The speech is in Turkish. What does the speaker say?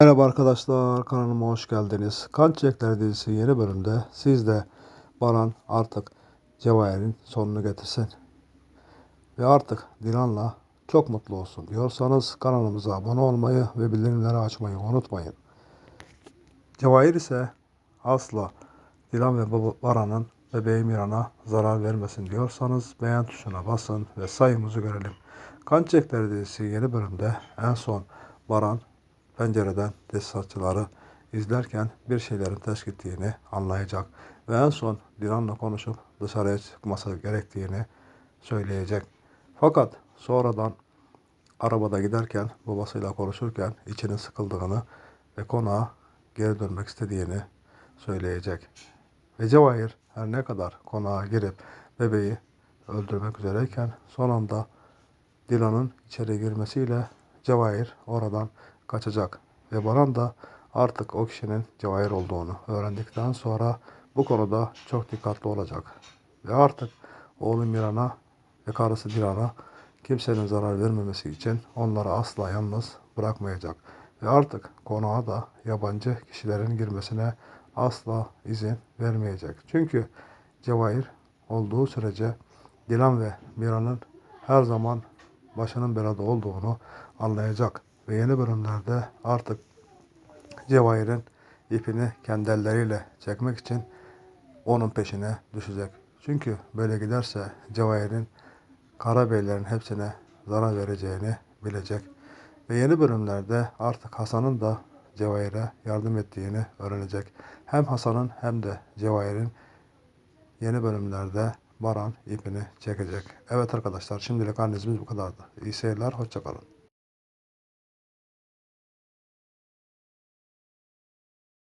Merhaba arkadaşlar kanalıma hoş geldiniz. Kan Çiçekleri dizisi yeni bölümde siz de Baran artık Cevahir'in sonunu getirsin. Ve artık Dilan'la çok mutlu olsun diyorsanız kanalımıza abone olmayı ve bildirimleri açmayı unutmayın. Cevahir ise asla Dilan ve Baran'ın bebeği Miran'a zarar vermesin diyorsanız beğen tuşuna basın ve sayımızı görelim. Kan Çiçekleri dizisi yeni bölümde en son Baran pencereden tesisatçıları izlerken bir şeylerin ters gittiğini anlayacak ve en son Dilan'la konuşup dışarıya çıkması gerektiğini söyleyecek. Fakat sonradan arabada giderken babasıyla konuşurken içinin sıkıldığını ve konağa geri dönmek istediğini söyleyecek. Ve Cevahir her ne kadar konağa girip bebeği öldürmek üzereyken son anda Dilan'ın içeri girmesiyle Cevahir oradan kaçacak. Ve Baran da artık o kişinin Cevahir olduğunu öğrendikten sonra bu konuda çok dikkatli olacak. Ve artık oğlu Miran'a ve karısı Dilan'a kimsenin zarar vermemesi için onları asla yalnız bırakmayacak. Ve artık konağa da yabancı kişilerin girmesine asla izin vermeyecek. Çünkü Cevahir olduğu sürece Dilan ve Miran'ın her zaman başının belada olduğunu anlayacak. Ve yeni bölümlerde artık Cevahir'in ipini kendi elleriyle çekmek için onun peşine düşecek. Çünkü böyle giderse Cevahir'in Karabeylerin hepsine zarar vereceğini bilecek. Ve yeni bölümlerde artık Hasan'ın da Cevahir'e yardım ettiğini öğrenecek. Hem Hasan'ın hem de Cevahir'in yeni bölümlerde Baran ipini çekecek. Evet arkadaşlar şimdilik analizimiz bu kadardı. İyi seyirler, hoşçakalın.